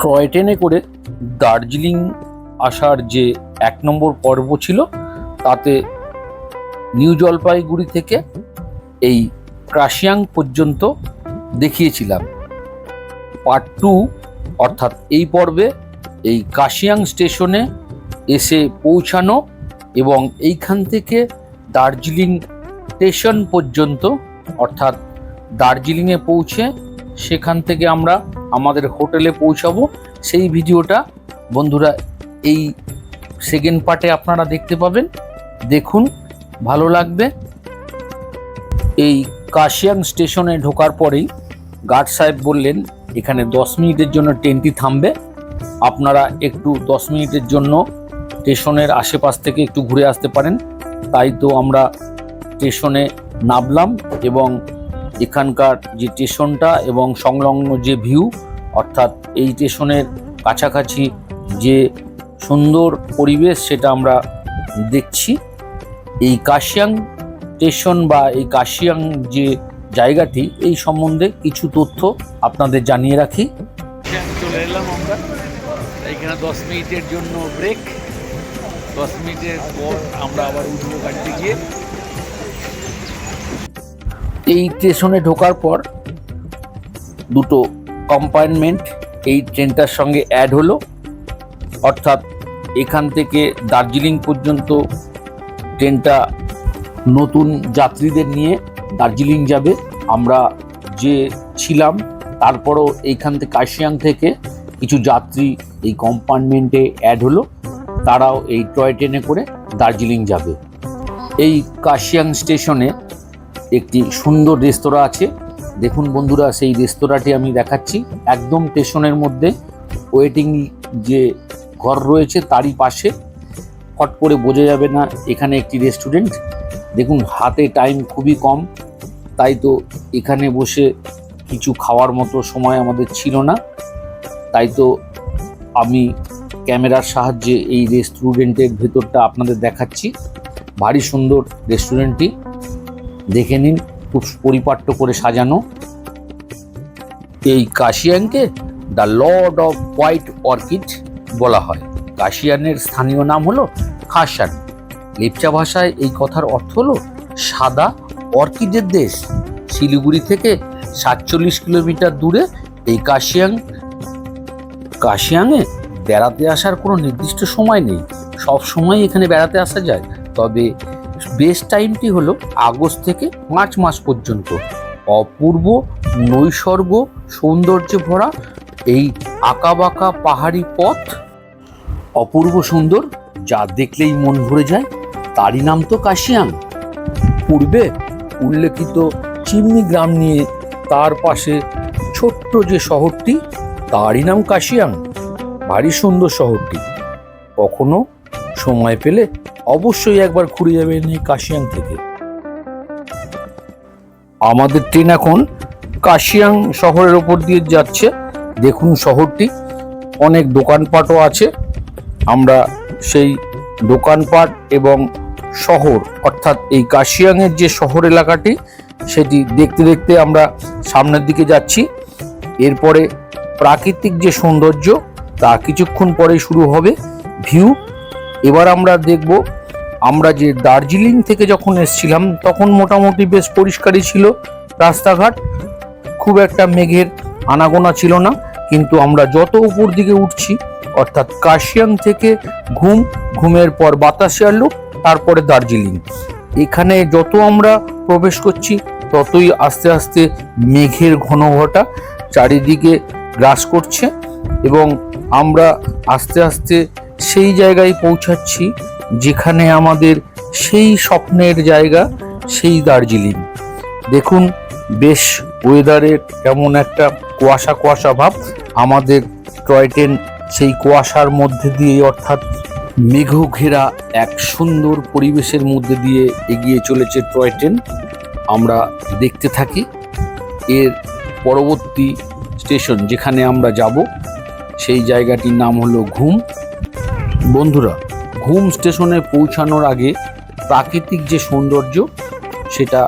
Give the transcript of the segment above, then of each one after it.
Toy ট্রেনে করে দার্জিলিং আসার যে এক নম্বর পর্ব ছিল, তাতে নিউ জলপাইগুড়ি থেকে এই ক্রাশিয়াং পর্যন্ত দেখিয়েছিলাম। পার্ট টু অর্থাৎ এই পর্বে এই কাশিয়াং স্টেশনে এসে পৌঁছানো এবং এইখান থেকে দার্জিলিং স্টেশন পর্যন্ত, অর্থাৎ দার্জিলিংয়ে পৌঁছে সেখান থেকে আমরা আমাদের হোটেলে পৌঁছাবো। সেই ভিডিওটা বন্ধুরা এই সেকেন্ড পার্টে আপনারা দেখতে পাবেন। দেখুন, ভালো লাগবে। এই কাশিয়াং স্টেশনে ঢোকার পরেই গার্ড সাহেব বললেন, এখানে দশ মিনিটের জন্য ট্রেনটি থামবে। আপনারা একটু দশ মিনিটের জন্য স্টেশনের আশেপাশ থেকে একটু ঘুরে আসতে পারেন। তাই তো আমরা স্টেশনে নামলাম এবং এখানকার যে স্টেশনটা এবং সংলগ্ন যে ভিউ অর্থাৎ এই স্টেশনের কাছাকাছি যে সুন্দর পরিবেশ সেটা আমরা দেখছি। এই কাশিয়াং স্টেশন বা এই কাশিয়াং যে জায়গাটি এই সম্বন্ধে কিছু তথ্য আপনাদের জানিয়ে রাখি। চলে এলাম আমরা। এখানে দশ মিনিটের জন্য ব্রেক দশ মিনিটের পর আমরা আবার উঠবো গাড়িতে গিয়ে। এই স্টেশনে ঢোকার পর দুটো কম্পার্টমেন্ট এই ট্রেনটার সঙ্গে অ্যাড হলো। অর্থাৎ এখান থেকে দার্জিলিং পর্যন্ত ট্রেনটা নতুন যাত্রীদের নিয়ে দার্জিলিং যাবে। আমরা যে ছিলাম, তারপরও এইখান থেকে কাশিয়াং থেকে কিছু যাত্রী এই কম্পার্টমেন্টে অ্যাড হলো। তারাও এই টয় ট্রেনে করে দার্জিলিং যাবে। এই কাশিয়াং স্টেশনে একটি সুন্দর রেস্তোরাঁ আছে। দেখুন বন্ধুরা, সেই রেস্তোরাঁটি আমি দেখাচ্ছি। একদম স্টেশনের মধ্যে ওয়েটিং যে ঘর রয়েছে তারই পাশে। ফট করে বোঝা যাবে না এখানে একটি রেস্টুরেন্ট। দেখুন, হাতে টাইম খুবই কম। তাই তো এখানে বসে কিছু খাওয়ার মতো সময় আমাদের ছিল না। তাই তো আমি ক্যামেরার সাহায্যে এই রেস্টুরেন্টের ভেতরটা আপনাদের দেখাচ্ছি। ভারী সুন্দর রেস্টুরেন্টটি। দেখে নিন খুব পরিপাট্য করে সাজানো। এই কাশিয়ানকে the lord of white orchid বলা হয়। কাশিয়ানের স্থানীয় নাম হলো খাসান লেপচা ভাষায় এই কথার অর্থ হলো সাদা অর্কিডের দেশ। শিলিগুড়ি থেকে সাতচল্লিশ কিলোমিটার দূরে এই কাশিয়াং কাশিয়াংয়ে বেড়াতে আসার কোনো নির্দিষ্ট সময় নেই। সব সময় এখানে বেড়াতে আসা যায়। তবে বেস্ট টাইমটি হলো আগস্ট থেকে মার্চ মাস পর্যন্ত। অপূর্ব নৈসর্গ সৌন্দর্যে ভরা এই আঁকাবাঁকা পাহাড়ি পথ। অপূর্ব সুন্দর, যা দেখলেই মন ভরে যায়। তারই নাম তো কাশিয়াং। পূর্বে উল্লেখিত চিমনি গ্রাম নিয়ে তার পাশে ছোট্ট যে শহরটি, তারই নাম কাশিয়াং। ভারী সুন্দর শহরটি। কখনো সময় পেলে অবশ্যই একবার ঘুরে যাবেন এই কাশিয়াং থেকে। আমাদের ট্রেন এখন কাশিয়াং শহরের ওপর দিয়ে যাচ্ছে। দেখুন শহরটি, অনেক দোকানপাটও আছে। আমরা সেই দোকানপাট এবং শহর, অর্থাৎ এই কাশিয়াংয়ের যে শহর এলাকাটি, সেটি দেখতে দেখতে আমরা সামনের দিকে যাচ্ছি। এরপরে প্রাকৃতিক যে সৌন্দর্য, তা কিছুক্ষণ পরেই শুরু হবে। ভিউ এবার আমরা দেখব, আমরা যে দার্জিলিং থেকে যখন এসছিলাম, তখন মোটামুটি বেশ পরিষ্কারই ছিল রাস্তাঘাট। খুব একটা মেঘের আনাগোনা ছিল না, কিন্তু আমরা যত উপর দিকে উঠছি, অর্থাৎ কাশিয়াং থেকে ঘুম, ঘুমের পর বাতাসিয়ার লোক তারপরে দার্জিলিং। এখানে যত আমরা প্রবেশ করছি, ততই আস্তে আস্তে মেঘের ঘনঘটা চারিদিকে গ্রাস করছে এবং আমরা আস্তে আস্তে সেই জায়গায় পৌঁছাচ্ছি, যেখানে আমাদের সেই স্বপ্নের জায়গা, সেই দার্জিলিং। দেখুন, বেশ ওয়েদারের কেমন একটা কুয়াশা কুয়াশা ভাব। আমাদের টয় ট্রেন সেই কুয়াশার মধ্যে দিয়ে অর্থাৎ মেঘ ঘেরা এক সুন্দর পরিবেশের মধ্যে দিয়ে এগিয়ে চলেছে টয় ট্রেন। আমরা দেখতে থাকি এর পরবর্তী স্টেশন যেখানে আমরা যাব, সেই জায়গাটির নাম হলো ঘুম। বন্ধুরা, ঘুম স্টেশনে পৌঁছানোর আগে প্রাকৃতিক যে সৌন্দর্য, সেটা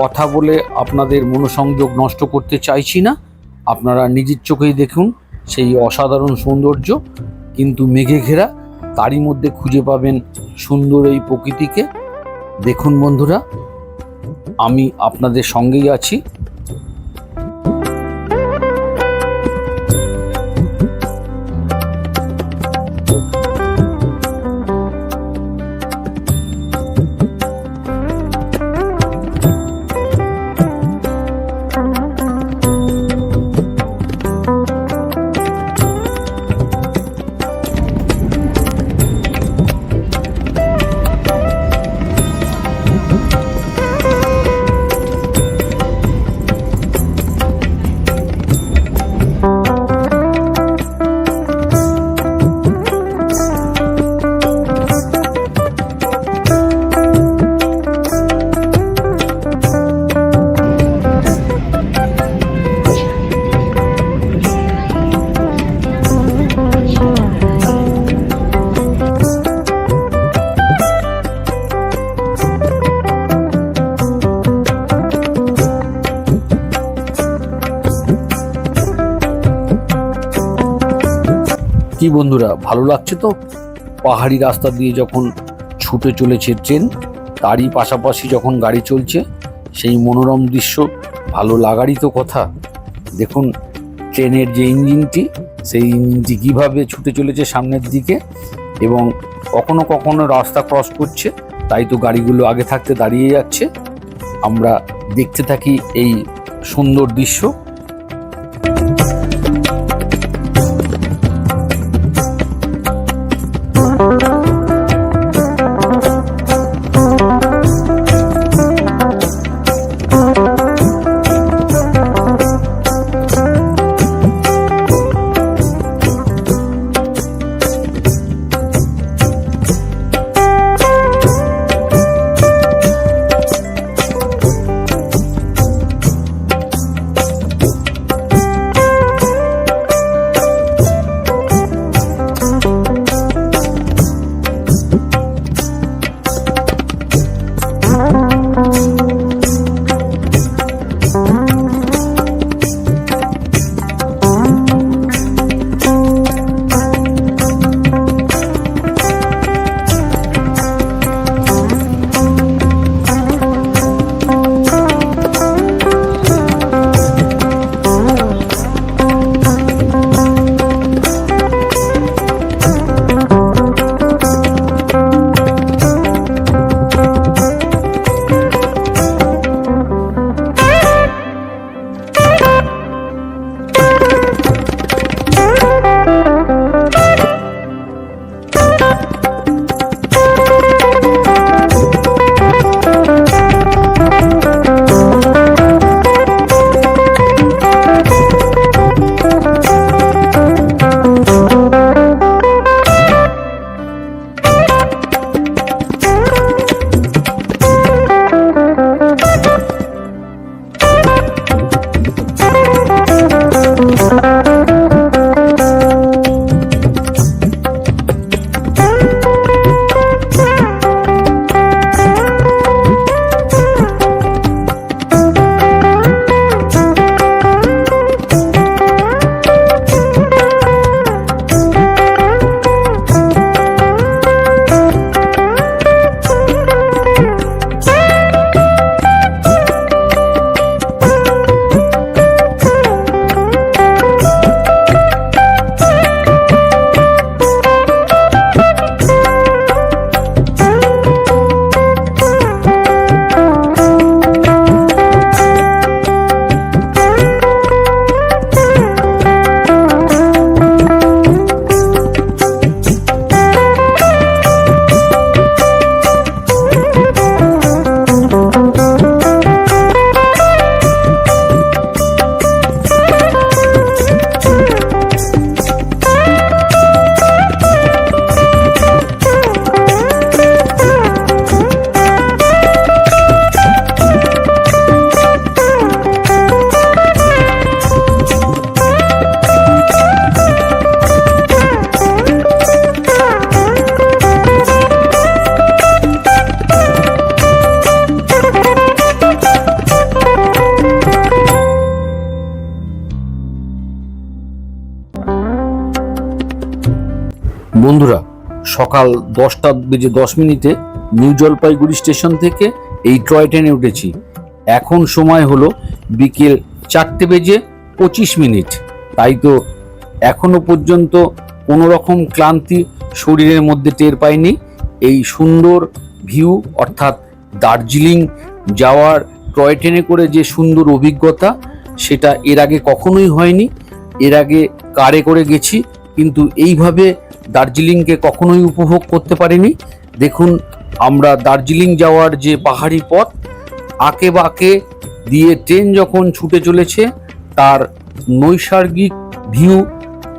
কথা বলে আপনাদের মনোসংযোগ নষ্ট করতে চাইছি না। আপনারা নিজের চোখেই দেখুন সেই অসাধারণ সৌন্দর্য, কিন্তু মেঘে ঘেরা তারই মধ্যে খুঁজে পাবেন সুন্দর এই প্রকৃতিকে। দেখুন বন্ধুরা, আমি আপনাদের সঙ্গেই আছি। বন্ধুরা, ভালো লাগছে তো? পাহাড়ি রাস্তা দিয়ে যখন ছুটে চলেছে ট্রেন, তারই পাশাপাশি যখন গাড়ি চলছে, সেই মনোরম দৃশ্য, ভালো লাগারই তো কথা। দেখুন, ট্রেনের যে ইঞ্জিনটি, সেই ইঞ্জিনটি কীভাবে ছুটে চলেছে সামনের দিকে এবং কখনো কখনো রাস্তা ক্রস করছে, তাই তো গাড়িগুলো আগে থাকতে দাঁড়িয়ে যাচ্ছে। আমরা দেখতে থাকি এই সুন্দর দৃশ্য। সকাল দশটা বেজে দশ মিনিটে নিউ জলপাইগুড়ি স্টেশন থেকে এই টয় ট্রেনে উঠেছি। এখন সময় হলো বিকেল চারটে বেজে পঁচিশ মিনিট। তাই তো এখনও পর্যন্ত কোনো রকম ক্লান্তি শরীরের মধ্যে টের পাইনি। এই সুন্দর ভিউ, অর্থাৎ দার্জিলিং যাওয়ার টয় ট্রেনে করে যে সুন্দর অভিজ্ঞতা, সেটা এর আগে কখনোই হয়নি। এর আগে কারে করে গেছি, কিন্তু এইভাবে দার্জিলিংকে কখনোই উপভোগ করতে পারিনি। দেখুন, আমরা দার্জিলিং যাওয়ার যে পাহাড়ি পথ, আঁকে বাঁকে দিয়ে ট্রেন যখন ছুটে চলেছে, তার নৈসর্গিক ভিউ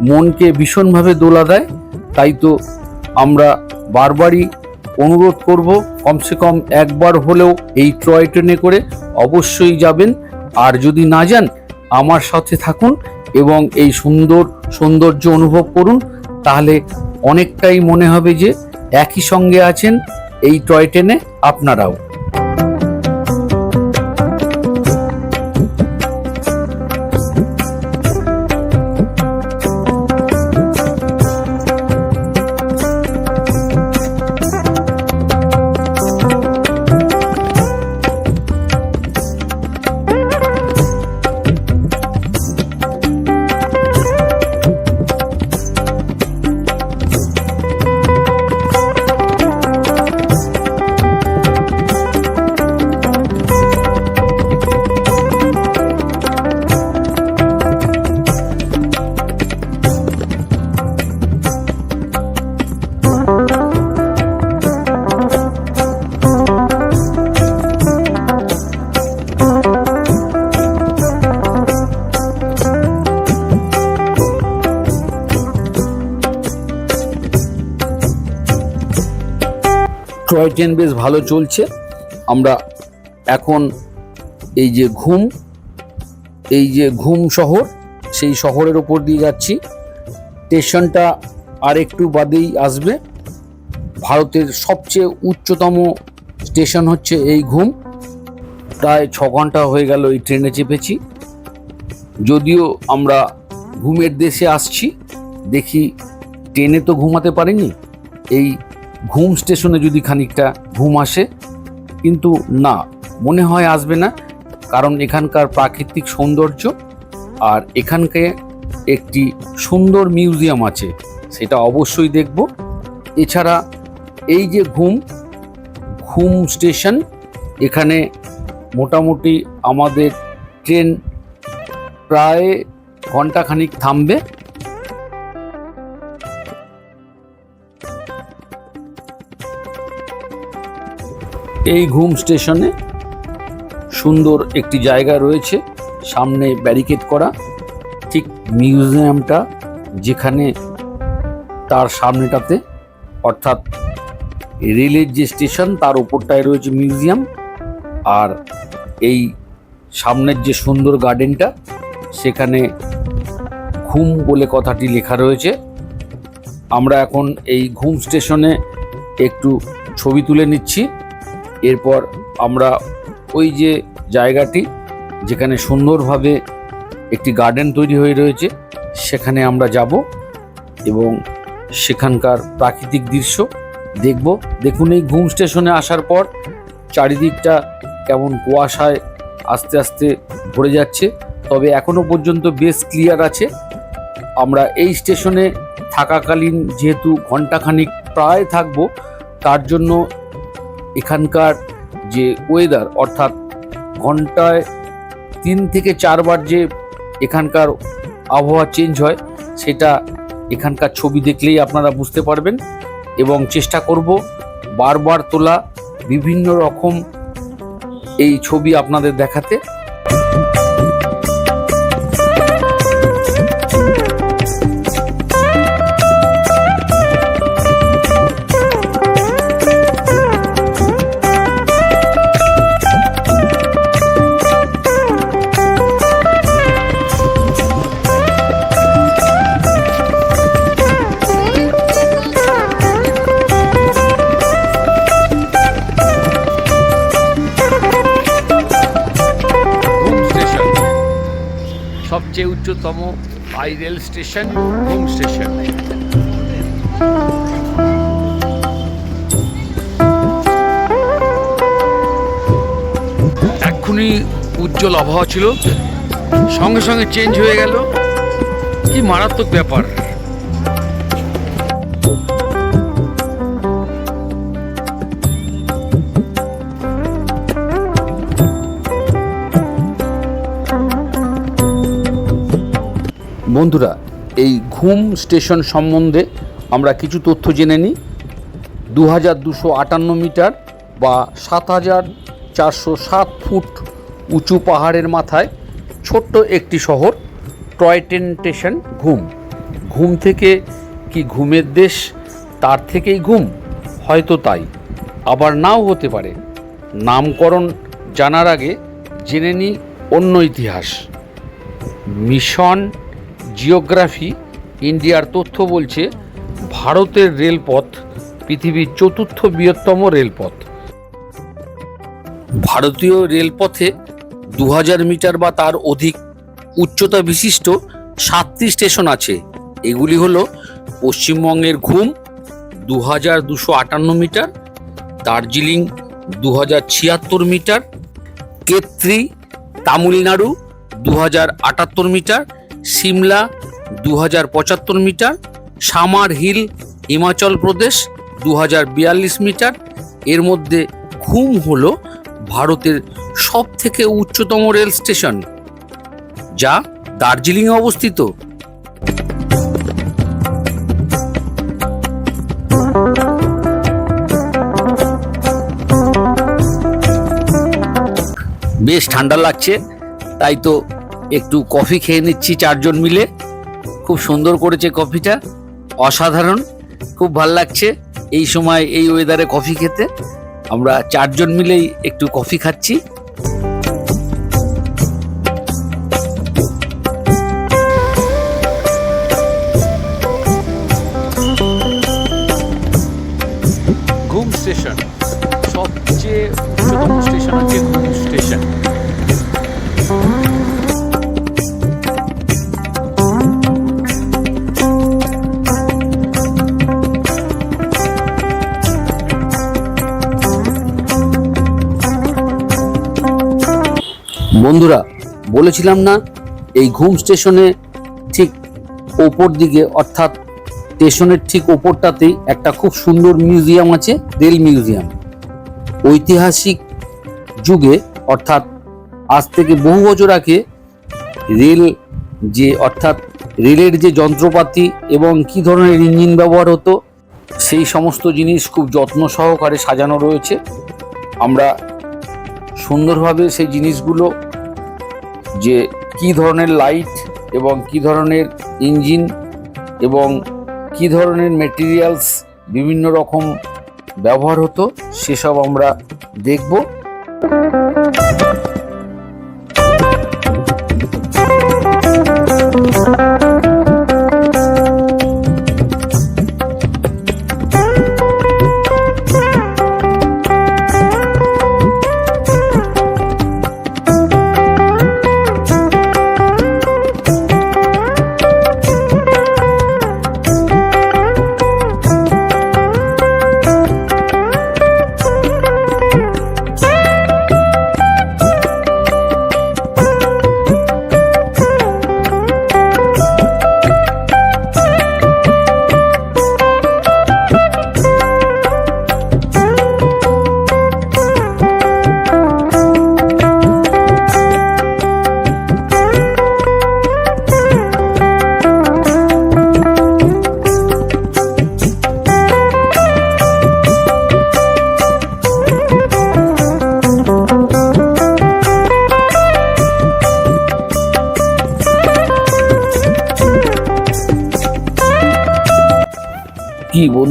মনকে ভীষণভাবে দোলা দেয়। তাই তো আমরা বারবারই অনুরোধ করব, কমসে কম একবার হলেও এই টয় ট্রেনে করে অবশ্যই যাবেন। আর যদি না যান, আমার সাথে থাকুন এবং এই সুন্দর সৌন্দর্য অনুভব করুন। তাহলে অনেকটাই মনে হবে যে একই সঙ্গে আছেন এই টয় ট্রেনে আপনারাও। টয় ট্রেন বেশ ভালো চলছে। আমরা এখন এই যে ঘুম, এই যে ঘুম শহর, সেই শহরের ওপর দিয়ে যাচ্ছি। স্টেশনটা আর একটু বাদেই আসবে। ভারতের সবচেয়ে উচ্চতম স্টেশন হচ্ছে এই ঘুম। প্রায় ছ ঘণ্টা হয়ে গেল এই ট্রেনে চেপেছি। যদিও আমরা ঘুমের দেশে আসছি, দেখি ট্রেনে তো ঘুমাতে পারিনি। এই ঘুম স্টেশনে যদি খানিকটা ঘুম আসে, কিন্তু না, মনে হয় আসবে না, কারণ এখানকার প্রাকৃতিক সৌন্দর্য আর এখানকে একটি সুন্দর মিউজিয়াম আছে, সেটা অবশ্যই দেখব। এছাড়া এই যে ঘুম ঘুম স্টেশন, এখানে মোটামুটি আমাদের ট্রেন প্রায় ঘন্টাখানিক থামবে। এই ঘুম স্টেশনে সুন্দর একটি জায়গা রয়েছে, সামনে ব্যারিকেড করা। ঠিক মিউজিয়ামটা যেখানে তার সামনেটাতে, অর্থাৎ রেলের যে স্টেশন তার উপরটায় রয়েছে মিউজিয়াম আর এই সামনের যে সুন্দর গার্ডেনটা সেখানে ঘুম বলে কথাটি লেখা রয়েছে। আমরা এখন এই ঘুম স্টেশনে একটু ছবি তুলে নিচ্ছি। এরপর আমরা ওই যে জায়গাটি যেখানে সুন্দরভাবে একটি গার্ডেন তৈরি হয়ে রয়েছে, সেখানে আমরা যাব এবং সেখানকার প্রাকৃতিক দৃশ্য দেখব। দেখুন এই ঘুম স্টেশনে আসার পর চারিদিকটা কেমন কুয়াশায় আস্তে আস্তে ভরে যাচ্ছে। তবে এখনও পর্যন্ত বেশ ক্লিয়ার আছে। আমরা এই স্টেশনে থাকাকালীন যেহেতু ঘন্টাখানিক প্রায় থাকব, তার জন্য এখানকার যে ওয়েদার অর্থাৎ ঘন্টায় তিন থেকে চারবার যে এখানকার আবহাওয়া চেঞ্জ হয়, সেটা এখানকার ছবি দেখলেই আপনারা বুঝতে পারবেন। এবং চেষ্টা করব বারবার তোলা বিভিন্ন রকম এই ছবি আপনাদের দেখাতে। সবচেয়ে উচ্চতম আই রেল স্টেশন, হোম স্টেশন। এক্ষুনি উজ্জ্বল আবহাওয়া ছিল, সঙ্গে সঙ্গে চেঞ্জ হয়ে গেল। কি মারাত্মক ব্যাপার। বন্ধুরা, এই ঘুম স্টেশন সম্বন্ধে আমরা কিছু তথ্য জেনে নিই। দু হাজার দুশো আটান্ন মিটার বা সাত হাজার চারশো সাত ফুট উঁচু পাহাড়ের মাথায় ছোট্ট একটি শহর, টয় স্টেশন ঘুম। ঘুম থেকে কি ঘুমের দেশ? তার থেকেই ঘুম, হয়তো তাই। আবার নাও হতে পারে। নামকরণ জানার আগে জেনে নিই অন্য ইতিহাস। মিশন জিওগ্রাফি, ইন্ডিয়ার তথ্য বলছে, ভারতের রেলপথ পৃথিবীর চতুর্থ বৃহত্তম রেলপথ। ভারতীয় রেলপথে দু হাজার মিটার বা তার অধিক উচ্চতা বিশিষ্ট সাতটি স্টেশন আছে। এগুলি হল পশ্চিমবঙ্গের ঘুম দু হাজার দুশো আটান্ন মিটার, দার্জিলিং দু হাজার ছিয়াত্তর মিটার কেত্রি তামিলনাড়ু দু হাজার আটাত্তর মিটার সিমলা দু হাজার পঁচাত্তর metre, summer hill, Himachal Pradesh দু হাজার বিয়াল্লিশ মিটার। এর মধ্যে ঘুম হল ভারতের সব থেকে উচ্চতম রেল স্টেশন, যা দার্জিলিংয়ে অবস্থিত। বেশ ঠান্ডা লাগছে, তাই তো একটু কফি খেয়ে নিচ্ছি চারজন মিলে। খুব সুন্দর করেছে কফিটা। অসাধারণ। খুব ভালো লাগছে এই সময় এই ওয়েদারে কফি খেতে। আমরা চারজন মিলেই একটু কফি খাচ্ছি। ঘুম স্টেশন সবচেয়ে স্টেশন ঘুম স্টেশন বন্ধুরা, বলেছিলাম না, এই ঘুম স্টেশনে ঠিক ওপর দিকে, অর্থাৎ স্টেশনের ঠিক ওপরটাতেই একটা খুব সুন্দর মিউজিয়াম আছে, রেল মিউজিয়াম। ঐতিহাসিক যুগে, অর্থাৎ আজ থেকে বহু বছর আগে রেল যে, অর্থাৎ রেলের যে যন্ত্রপাতি এবং কি ধরনের ইঞ্জিন ব্যবহার হতো, সেই সমস্ত জিনিস খুব যত্ন সহকারে সাজানো রয়েছে। আমরা সুন্দরভাবে সেই জিনিসগুলো যে কি ধরনের লাইট এবং কি ধরনের ইঞ্জিন এবং কি ধরনের মেটেরিয়ালস বিভিন্ন রকম ব্যবহার হতো, সেসব আমরা দেখব।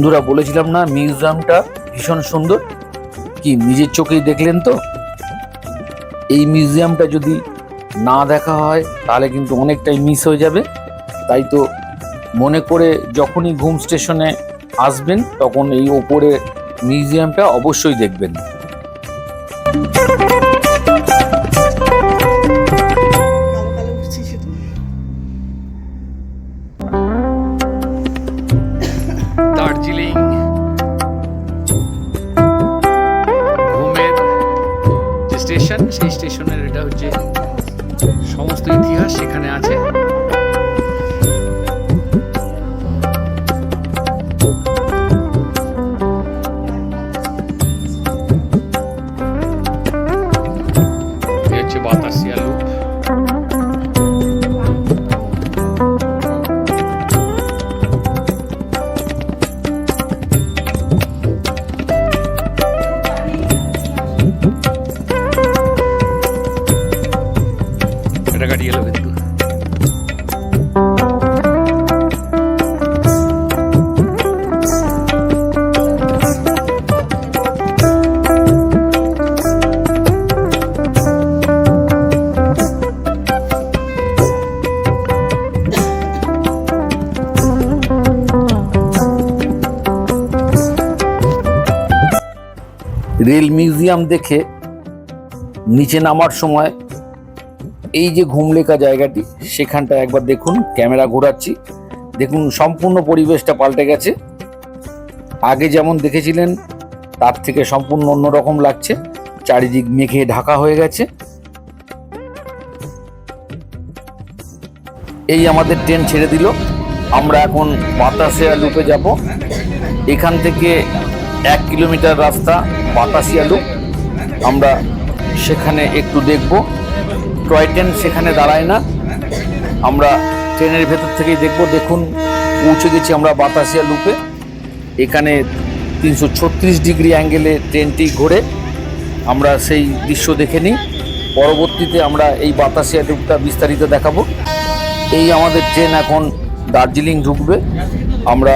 বন্ধুরা বলেছিলাম না, মিউজিয়ামটা ভীষণ সুন্দর। কি, নিজের চোখেই দেখলেন তো? এই মিউজিয়ামটা যদি না দেখা হয়, তাহলে কিন্তু অনেকটাই মিস হয়ে যাবে। তাই তো মনে করে যখনই ঘুম স্টেশনে আসবেন, তখন এই ওপরে মিউজিয়ামটা অবশ্যই দেখবেন। গাড়ি এলো কিন্তু রেল মিউজিয়াম দেখে নিচে নামার সময় এই যে ঘুমলেখা জায়গাটি সেখানটা একবার দেখুন, ক্যামেরা ঘোরাচ্ছি। দেখুন, সম্পূর্ণ পরিবেশটা পাল্টে গেছে। আগে যেমন দেখেছিলেন, তার থেকে সম্পূর্ণ অন্যরকম লাগছে। চারিদিক মেঘে ঢাকা হয়ে গেছে। এই আমাদের ট্রেন ছেড়ে দিল। আমরা এখন বাতাসিয়া লুপে যাব। এখান থেকে এক কিলোমিটার রাস্তা, বাতাসিয়া লুপ আমরা সেখানে একটু দেখব। টয় ট্রেন সেখানে দাঁড়ায় না। আমরা ট্রেনের ভেতর থেকেই দেখব। দেখুন, পৌঁছে গেছি আমরা বাতাসিয়া লুপে। এখানে তিনশো ছত্রিশ ডিগ্রি অ্যাঙ্গেলে ট্রেনটি ঘোরে। আমরা সেই দৃশ্য দেখে নিই। পরবর্তীতে আমরা এই বাতাসিয়া লুপটা বিস্তারিত দেখাবো। এই আমাদের ট্রেন এখন দার্জিলিং ঢুকবে। আমরা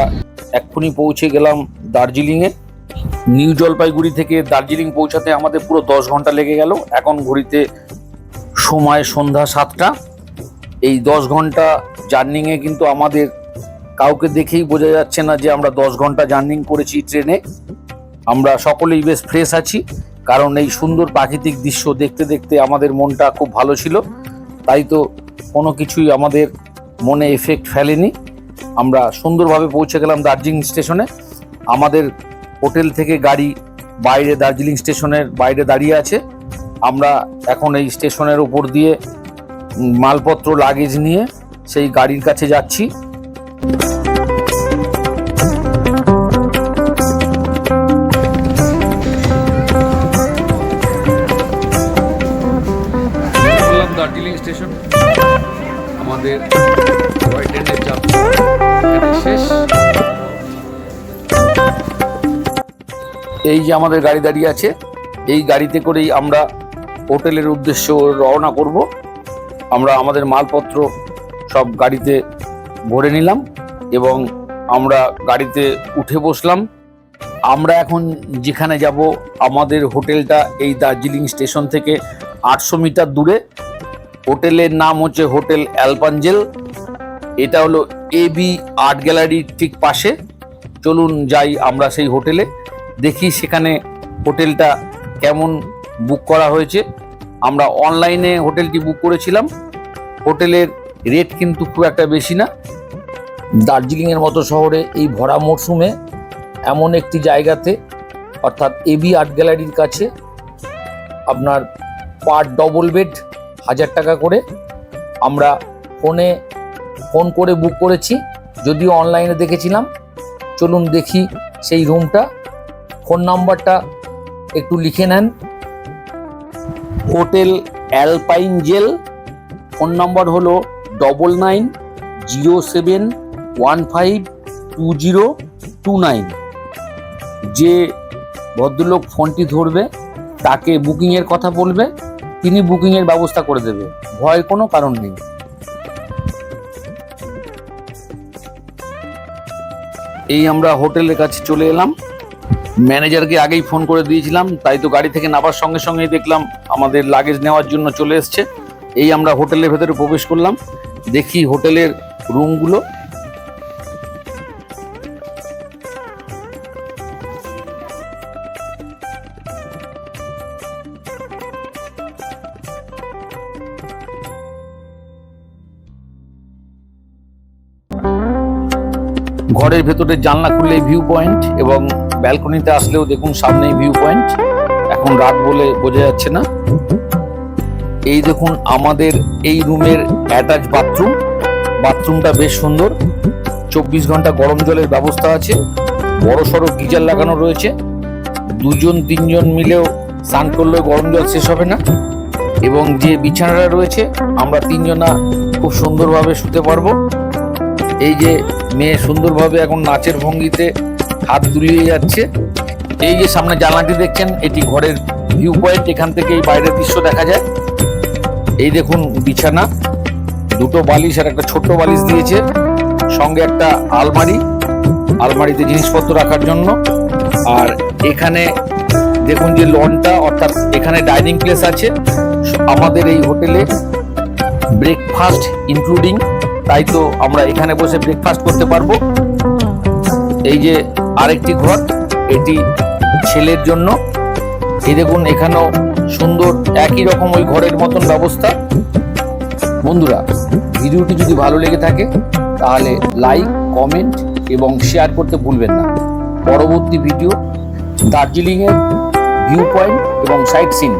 এক্ষুনি পৌঁছে গেলাম দার্জিলিংয়ে। নিউ জলপাইগুড়ি থেকে দার্জিলিং পৌঁছাতে আমাদের পুরো দশ ঘণ্টা লেগে গেল। এখন ঘড়িতে সময় সন্ধ্যা সাতটা। এই দশ ঘণ্টা জার্নিংয়ে কিন্তু আমাদের কাউকে দেখেই বোঝা যাচ্ছে না যে আমরা দশ ঘণ্টা জার্নিং করেছি ট্রেনে। আমরা সকলেই বেশ ফ্রেশ আছি, কারণ এই সুন্দর প্রাকৃতিক দৃশ্য দেখতে দেখতে আমাদের মনটা খুব ভালো ছিল। তাই তো কোনো কিছুই আমাদের মনে এফেক্ট ফেলেনি। আমরা সুন্দরভাবে পৌঁছে গেলাম দার্জিলিং স্টেশনে। আমাদের হোটেল থেকে গাড়ি বাইরে দার্জিলিং স্টেশনের বাইরে দাঁড়িয়ে আছে। আমরা এখন এই স্টেশনের উপর দিয়ে মালপত্র লাগেজ নিয়ে সেই গাড়ির কাছে যাচ্ছি। দার্জিলিং স্টেশন। আমাদের টয় ট্রেনের যাত্রা শেষ। এই যে আমাদের গাড়ি দাঁড়িয়ে আছে এই গাড়িতে করেই আমরা হোটেলের উদ্দেশ্য রওনা করব। আমরা আমাদের মালপত্র সব গাড়িতে ভরে নিলাম এবং আমরা গাড়িতে উঠে বসলাম। আমরা এখন যেখানে যাব, আমাদের হোটেলটা এই দার্জিলিং স্টেশন থেকে আটশো মিটার দূরে। হোটেলের নাম হচ্ছে হোটেল অ্যালপাঞ্জেল। এটা হলো এ বি আর্ট গ্যালারির ঠিক পাশে। চলুন যাই আমরা সেই হোটেলে, দেখি সেখানে হোটেলটা কেমন বুক করা হয়েছে। আমরা অনলাইনে হোটেলটি বুক করেছিলাম। হোটেলের রেট কিন্তু খুব একটা বেশি না। দার্জিলিংয়ের মতো শহরে এই ভরা মরশুমে এমন একটি জায়গাতে, অর্থাৎ এবি আর্ট গ্যালারির কাছে, আপনার পার ডবল বেড হাজার টাকা করে আমরা ফোনে, ফোন করে বুক করেছি। যদিও অনলাইনে দেখেছিলাম। চলুন দেখি সেই রুমটা। ফোন নাম্বারটা একটু লিখে নেন। হোটেল অ্যালপাইন জেল। ফোন নম্বর হলো double nine zero seven one five two zero two nine যে ভদ্রলোক ফোনটি ধরবে, তাকে বুকিংয়ের কথা বলবে, তিনি বুকিংয়ের ব্যবস্থা করে দেবে। ভয়ের কোনো কারণ নেই। এই আমরা হোটেলের কাছে চলে এলাম। ম্যানেজারকে আগেই ফোন করে দিয়েছিলাম, তাই তো গাড়ি থেকে নামার সঙ্গে সঙ্গেই দেখলাম আমাদের লাগেজ নেওয়ার জন্য চলে এসছে। এই আমরা হোটেলের ভেতরে প্রবেশ করলাম। দেখি হোটেলের রুমগুলো। ঘরের ভেতরে জানলা খুললেই ভিউ পয়েন্ট এবং ব্যালকনিতে আসলেও দেখুন সামনেই ভিউ পয়েন্ট এখন রাত বলে বোঝা যাচ্ছে না। এই দেখুন আমাদের এই রুমের অ্যাটাচ বাথরুম বাথরুমটা বেশ সুন্দর। চব্বিশ ঘণ্টা গরম জলের ব্যবস্থা আছে। বড় সড়ো গিজার লাগানো রয়েছে। দুজন, তিনজন মিলেও স্নান করলেও গরম জল শেষ হবে না। এবং যে বিছানাটা রয়েছে, আমরা তিনজনা খুব সুন্দরভাবে শুতে পারব। এই যে মেয়ে সুন্দরভাবে এখন নাচের ভঙ্গিতে হাত দুলিয়ে যাচ্ছে। এই যে সামনে জানলাটি দেখছেন, এটি ঘরের ভিউ পয়েন্ট এখান থেকে এই বাইরের দৃশ্য দেখা যায়। এই দেখুন বিছানা, দুটো বালিশ আর একটা ছোট্ট বালিশ দিয়েছে, সঙ্গে একটা আলমারি, আলমারিতে জিনিসপত্র রাখার জন্য। আর এখানে দেখুন যে লনটা, অর্থাৎ এখানে ডাইনিং প্লেস আছে। আমাদের এই হোটেলে ব্রেকফাস্ট ইনক্লুডিং তাই তো আমরা এখানে বসে ব্রেকফাস্ট করতে পারব। এই যে আরেকটি ঘর, এটি ছেলের জন্য। এই দেখুন, এখানেও সুন্দর একই রকম ওই ঘরের মতন ব্যবস্থা। বন্ধুরা, ভিডিওটি যদি ভালো লেগে থাকে, তাহলে লাইক, কমেন্ট এবং শেয়ার করতে ভুলবেন না। পরবর্তী ভিডিও, দার্জিলিংয়ের ভিউ পয়েন্ট এবং সাইট সিন।